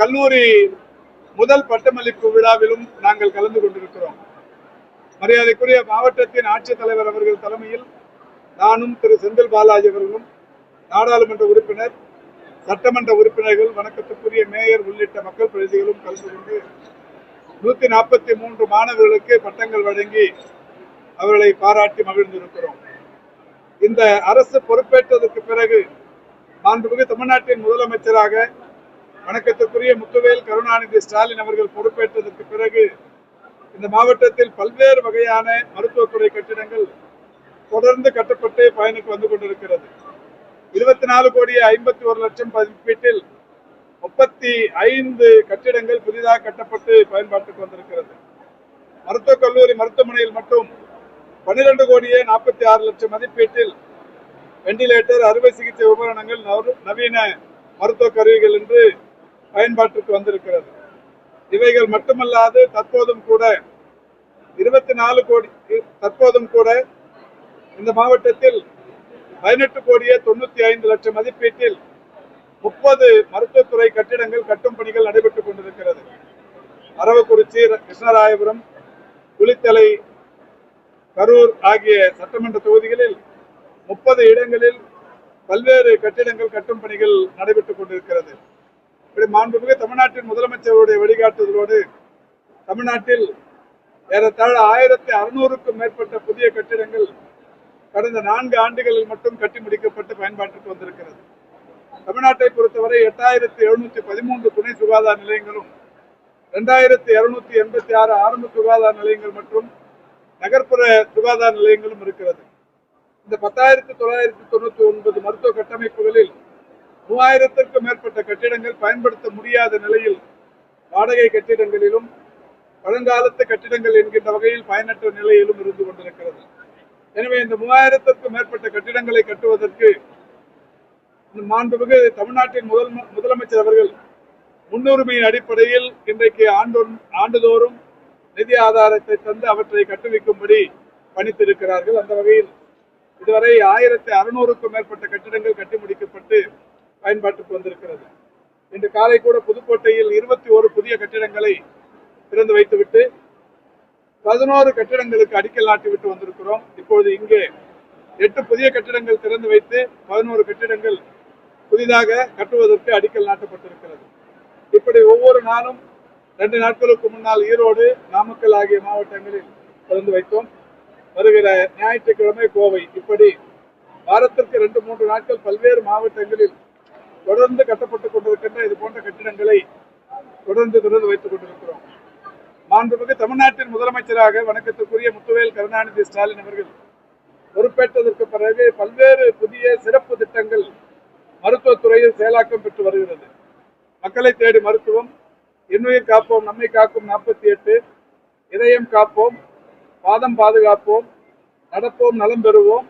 கல்லூரி முதல் பட்டமளிப்பு விழாவிலும் நாங்கள் கலந்து கொண்டிருக்கிறோம். மரியாதைக்குரிய மாவட்டத்தின் ஆட்சித்தலைவர் அவர்கள் தலைமையில் நானும் திரு செந்தில் பாலாஜி அவர்களும் நாடாளுமன்ற உறுப்பினர் சட்டமன்ற உறுப்பினர்கள் வணக்கத்துக்குரிய மேயர் உள்ளிட்ட மக்கள் பிரதிகளும் கலந்து கொண்டு நூத்தி நாற்பத்தி மூன்று மாணவர்களுக்கு பட்டங்கள் வழங்கி அவர்களை பாராட்டி மகிழ்ந்திருக்கிறோம். இந்த அரசு பொறுப்பேற்றதற்கு பிறகு மாண்புமிகு தமிழ்நாட்டின் முதலமைச்சராக வணக்கத்துக்குரிய முத்துவேல் கருணாநிதி ஸ்டாலின் அவர்கள் பொறுப்பேற்றதற்கு பிறகு இந்த மாவட்டத்தில் பல்வேறு வகையான மருத்துவத்துறை கட்டிடங்கள் தொடர்ந்து கட்டப்பட்டு பயனுக்கு வந்து கொண்டிருக்கிறது. இருபத்தி நாலு கோடி ஐம்பத்தி ஒரு லட்சம் மதிப்பீட்டில் முப்பத்தி ஐந்து கட்டிடங்கள் புதிதாக கட்டப்பட்டு பயன்பாட்டுக்கு வந்திருக்கிறது. மருத்துவக் கல்லூரி மருத்துவமனையில் மட்டும் பன்னிரண்டு கோடியே நாற்பத்தி ஆறு லட்சம் மதிப்பீட்டில் வெண்டிலேட்டர் அறுவை சிகிச்சை உபகரணங்கள் நவீன மருத்துவ கருவிகள் என்று பயன்பாட்டுக்கு வந்திருக்கிறது. இவைகள் மட்டுமல்லாது தற்போதும் கூட இருபத்தி நாலு கோடி தற்போதும் கூட இந்த மாவட்டத்தில் பதினெட்டு கோடியே தொண்ணூத்தி ஐந்து லட்சம் மதிப்பீட்டில் முப்பது மருத்துவத்துறை கட்டிடங்கள் கட்டும் பணிகள் நடைபெற்றுக் கொண்டிருக்கிறது. அரவக்குறிச்சி கிருஷ்ணராயபுரம் குளித்தலை கரூர் ஆகிய சட்டமன்ற தொகுதிகளில் முப்பது இடங்களில் பல்வேறு கட்டிடங்கள் கட்டும் பணிகள் நடைபெற்றுக் கொண்டிருக்கிறது. மாண்புமிகு தமிழ்நாட்டின் முதலமைச்சருடைய வழிகாட்டுதலோடு தமிழ்நாட்டில் ஏறத்தாழ ஆயிரத்தி அறுநூறுக்கும் மேற்பட்ட புதிய கட்டிடங்கள் கடந்த நான்கு ஆண்டுகளில் மட்டும் கட்டி முடிக்கப்பட்டு பயன்பாட்டுக்கு வந்திருக்கிறது. தமிழ்நாட்டை பொறுத்தவரை எட்டாயிரத்தி எழுநூத்தி பதிமூன்று துணை சுகாதார நிலையங்களும் ரெண்டாயிரத்தி இருநூத்தி எண்பத்தி ஆறு ஆரம்ப சுகாதார நிலையங்கள் மற்றும் நகர்ப்புற சுகாதார நிலையங்களும் இருக்கிறது. இந்த பத்தாயிரத்தி தொள்ளாயிரத்தி தொண்ணூத்தி ஒன்பது மருத்துவ கட்டமைப்புகளில் மூவாயிரத்திற்கும் மேற்பட்ட கட்டிடங்கள் பயன்படுத்த முடியாத நிலையில் வாடகை கட்டிடங்களிலும் பழங்காலத்து கட்டிடங்கள் என்கின்ற வகையில் பயனற்ற நிலையிலும் இருந்து கொண்டிருக்கிறது. எனவே இந்த மூவாயிரத்திற்கும் மேற்பட்ட கட்டிடங்களை கட்டுவதற்கு இந்த மாண்புமிகு தமிழ்நாட்டின் முதல் முதலமைச்சர் அவர்கள் முன்னுரிமையின் அடிப்படையில் இன்றைக்கு ஆண்டு ஆண்டுதோறும் நிதி ஆதாரத்தை தந்து அவற்றை கட்டுவிக்கும்படி பணித்திருக்கிறார்கள். அந்த வகையில் இதுவரை ஆயிரத்தி அறுநூறுக்கும் மேற்பட்ட கட்டிடங்கள் கட்டி முடிக்கப்பட்டு பயன்பாட்டுக்கு வந்திருக்கிறது. இன்று காலை கூட புதுக்கோட்டையில் இருபத்தி ஒரு புதிய கட்டிடங்களை திறந்து வைத்துவிட்டு பதினோரு கட்டிடங்களுக்கு அடிக்கல் நாட்டிவிட்டு வந்திருக்கிறோம். இப்பொழுது இங்கே எட்டு புதிய கட்டிடங்கள் திறந்து வைத்து பதினோரு கட்டிடங்கள் புதிதாக கட்டுவதற்கு அடிக்கல் நாட்டப்பட்டிருக்கிறது. இப்படி ஒவ்வொரு நாளும் ரெண்டு நாட்களுக்கு முன்னால் ஈரோடு நாமக்கல் ஆகிய மாவட்டங்களில் திறந்து வைத்தோம். வருகிற ஞாயிற்றுக்கிழமை கோவை. இப்படி வாரத்திற்கு ரெண்டு மூன்று நாட்கள் பல்வேறு மாவட்டங்களில் தொடர்ந்து கட்டப்பட்டுக் கொண்டிருக்கின்ற இது போன்ற கட்டிடங்களை தொடர்ந்து தொடர்ந்து வைத்துக் கொண்டிருக்கிறோம். மாண்புமிகு தமிழ்நாட்டின் முதலமைச்சராக வணக்கத்துக்குரிய முத்துவேல் கருணாநிதி ஸ்டாலின் அவர்கள் பொறுப்பேற்றதற்கு பிறகு பல்வேறு புதிய சிறப்பு திட்டங்கள் மருத்துவத்துறையில் செயலாக்கம் பெற்று வருகிறது. மக்களை தேடி மருத்துவம் இன்னுயிர் காப்போம் நம்மை காக்கும் நாற்பத்தி எட்டு இதயம் காப்போம் பாதம் பாதுகாப்போம் நடப்போம் நலம் பெறுவோம்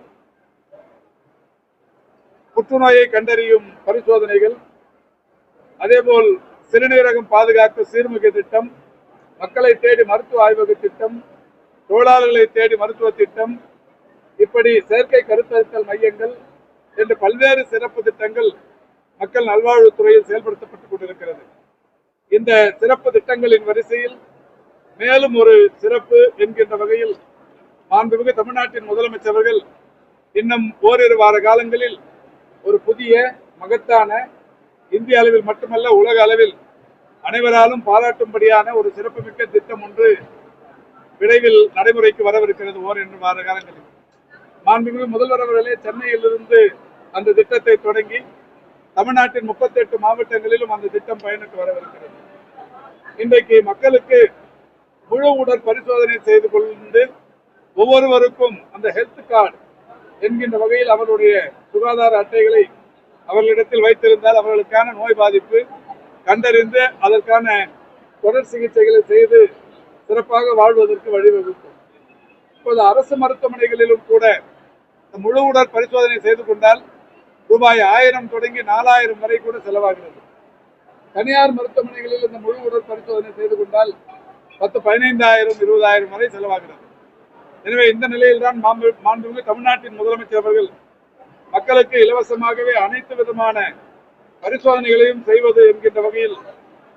புற்றுநோயை கண்டறியும் பரிசோதனைகள் அதேபோல் சிறுநீரகம் பாதுகாக்க சீர்மிகு திட்டம் மக்களை தேடி மருத்துவ ஆய்வக திட்டம் தொழிலாளர்களை தேடி மருத்துவ திட்டம் இப்படி செயற்கை கருத்தரித்தல் மையங்கள் என்று பல்வேறு சிறப்பு திட்டங்கள் மக்கள் நல்வாழ்வுத்துறையில் செயல்படுத்தப்பட்டுக் கொண்டிருக்கிறது. இந்த சிறப்பு திட்டங்களின் வரிசையில் மேலும் ஒரு சிறப்பு என்கின்ற வகையில் மாண்புமிகு தமிழ்நாட்டின் முதலமைச்சர்கள் இன்னும் ஓரிரு வார காலங்களில் ஒரு புதிய மகத்தான இந்திய அளவில் மட்டுமல்ல உலக அளவில் அனைவராலும் பாராட்டும்படியான ஒரு சிறப்புமிக்க திட்டம் ஒன்று விரைவில் நடைமுறைக்கு வரவிருக்கிறது ஓரிரு வார காலங்களில். மாண்புமிகு முதல்வர் அவர்களே சென்னையிலிருந்து அந்த திட்டத்தை தொடங்கி தமிழ்நாட்டின் 38 மாவட்டங்களிலும் அந்த திட்டம் பயனுக்கு வரவிருக்கிறது. இன்றைக்கு மக்களுக்கு முழு உடற் பரிசோதனை செய்து கொண்டு ஒவ்வொருவருக்கும் அந்த ஹெல்த் கார்டு என்கின்ற வகையில் அவருடைய சுகாதார அட்டைகளை அவர்களிடத்தில் வைத்திருந்தால் அவர்களுக்கான நோய் பாதிப்பு கண்டறிந்து அதற்கான தொடர் சிகிச்சைகளை செய்து சிறப்பாக வாழ்வதற்கு வழிவகுக்கும். இப்போது அரசு மருத்துவமனைகளிலும் கூட முழு உடல் பரிசோதனை செய்து கொண்டால் ரூபாய் ஆயிரம் தொடங்கி நாலாயிரம் வரை கூட செலவாகிறது. தனியார் மருத்துவமனைகளில் இந்த முழு உடல் பரிசோதனை செய்து கொண்டால் பத்து பதினைந்தாயிரம் இருபதாயிரம் வரை செலவாகிறது. எனவே இந்த நிலையில்தான் மாண்புமிகு தமிழ்நாட்டின் முதலமைச்சர் அவர்கள் மக்களுக்கு இலவசமாகவே அனைத்து விதமான பரிசோதனைகளையும் செய்வது என்கின்ற வகையில்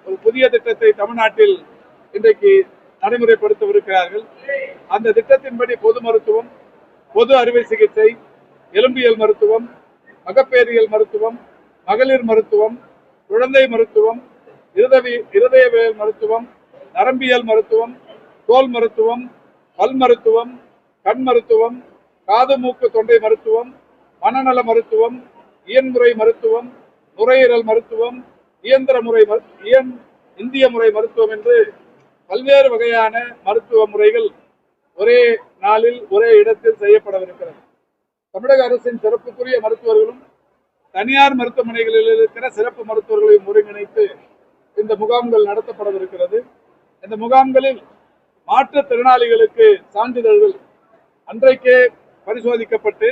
ஒரு புதிய திட்டத்தை தமிழ்நாட்டில் இன்றைக்கு நடைமுறைப்படுத்தவிருக்கிறார்கள். அந்த திட்டத்தின்படி பொது மருத்துவம் பொது அறுவை சிகிச்சை எலும்பியல் மருத்துவம் மகப்பேரியல் மருத்துவம் மகளிர் மருத்துவம் குழந்தை மருத்துவம் இருதவி இருதயவியல் மருத்துவம் நரம்பியல் மருத்துவம் தோல் மருத்துவம் பல் மருத்துவம் கண் மருத்துவம் காது மூக்கு தொண்டை மருத்துவம் மனநல மருத்துவம் இயன்முறை மருத்துவம் நுரையீரல் மருத்துவம் இயந்திர முறை இயன் இந்திய முறை மருத்துவம் என்று பல்வேறு வகையான மருத்துவ முறைகள் ஒரே நாளில் ஒரே இடத்தில் செய்யப்படவிருக்கிறது. தமிழக அரசின் சிறப்புக்குரிய மருத்துவர்களும் தனியார் மருத்துவமனைகளில் இருக்கிற சிறப்பு மருத்துவர்களையும் ஒருங்கிணைத்து இந்த முகாம்கள் நடத்தப்படவிருக்கிறது. இந்த முகாம்களில் மாற்றுத்திறனாளிகளுக்கு சான்றிதழ்கள் அன்றைக்கே பரிசோதிக்கப்பட்டு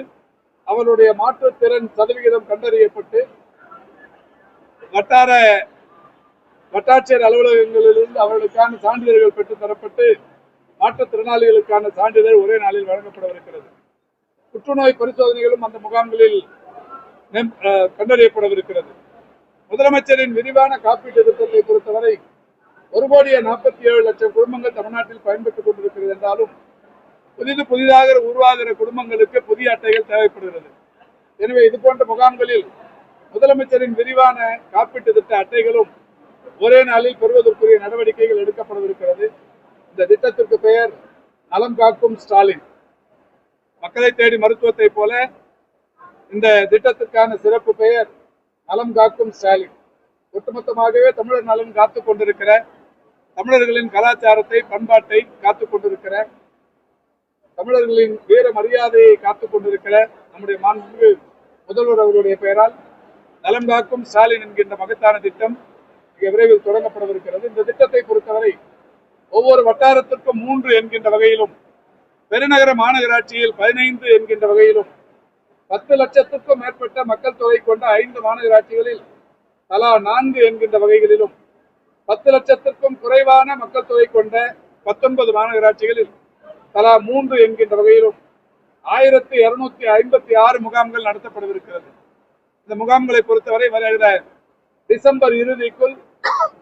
அவருடைய மாற்றுத்திறன் சதவிகிதம் கண்டறியப்பட்டு வட்டார வட்டாட்சியர் அலுவலகங்களிலிருந்து அவர்களுக்கான சான்றிதழ்கள் பெற்று தரப்பட்டு மாற்றுத்திறனாளிகளுக்கான சான்றிதழ் ஒரே நாளில் வழங்கப்படவிருக்கிறது. புற்றுநோய் பரிசோதனைகளும் அந்த முகாம்களில் மேம்- அஹ், கண்டறியப்படவிருக்கிறது. முதலமைச்சரின் விரிவான காப்பீட்டு திட்டத்தை பொறுத்தவரை ஒரு கோடியே நாற்பத்தி ஏழு லட்சம் குடும்பங்கள் தமிழ்நாட்டில் பயன்பெற்றுக் கொண்டிருக்கிறது என்றாலும் புதிது புதிதாக உருவாகிற குடும்பங்களுக்கு புதிய அட்டைகள் தேவைப்படுகிறது. எனவே இது போன்ற முகாம்களில் முதலமைச்சரின் விரிவான காப்பீட்டு திட்ட அட்டைகளும் ஒரே நாளில் பெறுவதற்குரிய நடவடிக்கைகள் எடுக்கப்படவிருக்கிறது. இந்த திட்டத்திற்கு பெயர் நலம் காக்கும் ஸ்டாலின். மக்களை தேடி மருத்துவத்தை போல இந்த திட்டத்திற்கான சிறப்பு பெயர் நலம் காக்கும் ஸ்டாலின். ஒட்டுமொத்தமாகவே தமிழர் நலன் காத்துக் கொண்டிருக்கிற தமிழர்களின் கலாச்சாரத்தை பண்பாட்டை காத்துக் கொண்டிருக்கிற தமிழர்களின் வீர மரியாதையை காத்துக் கொண்டிருக்கிற நம்முடைய மாண்பு முதல்வர் அவர்களுடைய பெயரால் நலம் காக்கும் ஸ்டாலின் என்கின்ற மகத்தான திட்டம் மிக விரைவில் தொடங்கப்படவிருக்கிறது. இந்த திட்டத்தை பொறுத்தவரை ஒவ்வொரு வட்டாரத்திற்கும் மூன்று என்கின்ற வகையிலும் பெருநகர மாநகராட்சியில் பதினைந்து என்கின்ற வகையிலும் பத்து லட்சத்துக்கும் மேற்பட்ட மக்கள் தொகை கொண்ட ஐந்து மாநகராட்சிகளில் தலா நான்கு என்கின்ற வகைகளிலும் பத்து லட்சத்திற்கும் குறைவான மக்கள் தொகை கொண்ட பத்தொன்பது மாநகராட்சிகளில் தலா மூன்று என்கின்ற வகையிலும் ஆயிரத்தி இருநூத்தி ஐம்பத்தி ஆறு முகாம்கள் நடத்தப்படவிருக்கிறது. இந்த முகாம்களை பொறுத்தவரை வருகிற டிசம்பர் இறுதிக்குள்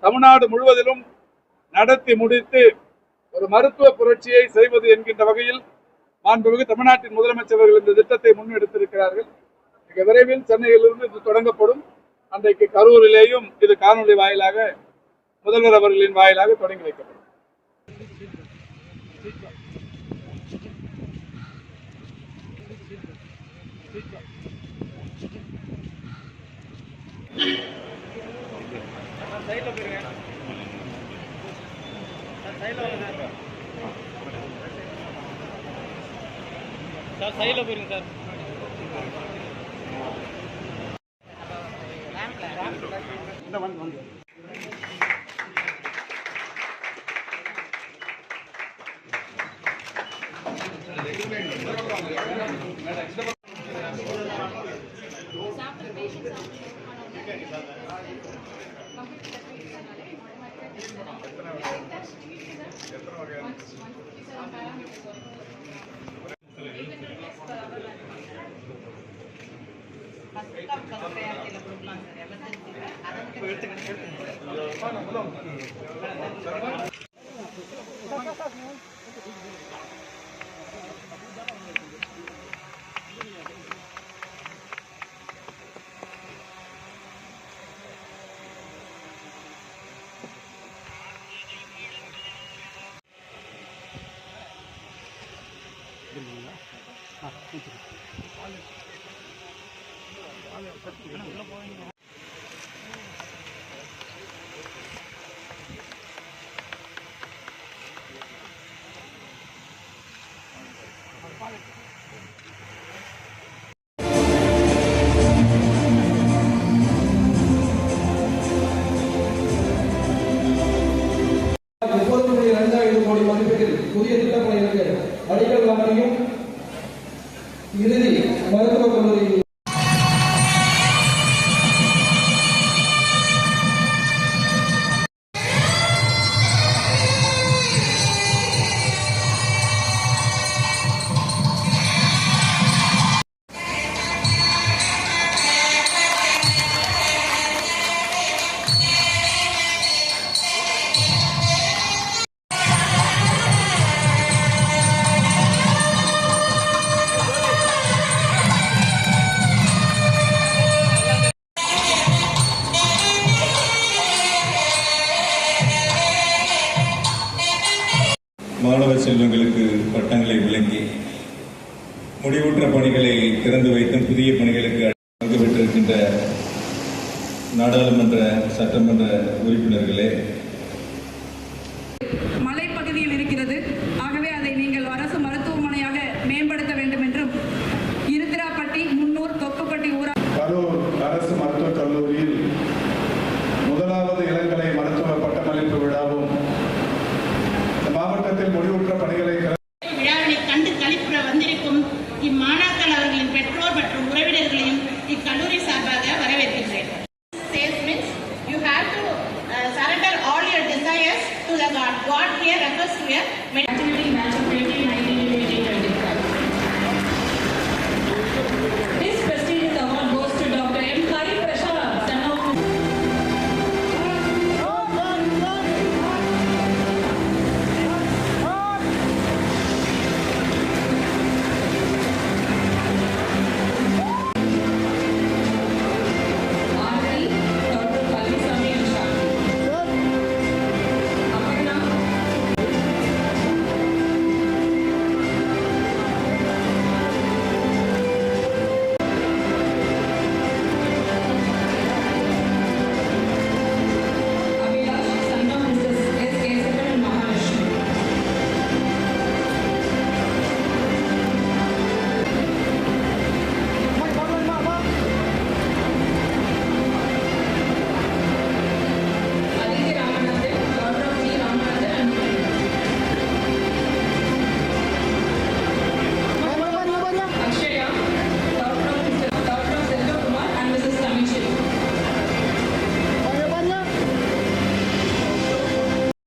தமிழ்நாடு முழுவதிலும் நடத்தி முடித்து ஒரு மருத்துவ புரட்சியை செய்வது என்கின்ற வகையில் மாண்புமிகு தமிழ்நாட்டின் முதலமைச்சர் இந்த திட்டத்தை முன்னெடுத்திருக்கிறார்கள். மிக விரைவில் சென்னையிலிருந்து இது தொடங்கப்படும். அன்றைக்கு கரூரிலேயும் இது காணொலி வாயிலாக முதல்வர் அவர்களின் வாயிலாக தொடங்கி வைக்கப்படும். சார் சைடில் போயிருங்க சார். முப்பத்தி அடிக்கல் அமையும் இறுதி மருத்துவ முடிவுற்ற பணிகளை திறந்து வைத்தும் புதிய பணிகளுக்கு பங்கு பெற்றிருக்கின்ற நாடாளுமன்ற சட்டமன்ற உறுப்பினர்களே. மலைப்பகுதியில் இருக்கிறது. ஆகவே அதை நீங்கள் அரசு மருத்துவமனையாக மேம்படுத்த வேண்டும் என்றும் இருந்திராப்பட்டி முன்னூர் தொக்குப்பட்டி ஊரா கரூர் அரசு மருத்துவக் கல்லூரியில் முதலாவது இளங்கலை மருத்துவ பட்டமளிப்பு விழாவும் மாவட்டத்தில் முடிவுற்ற பணிகளை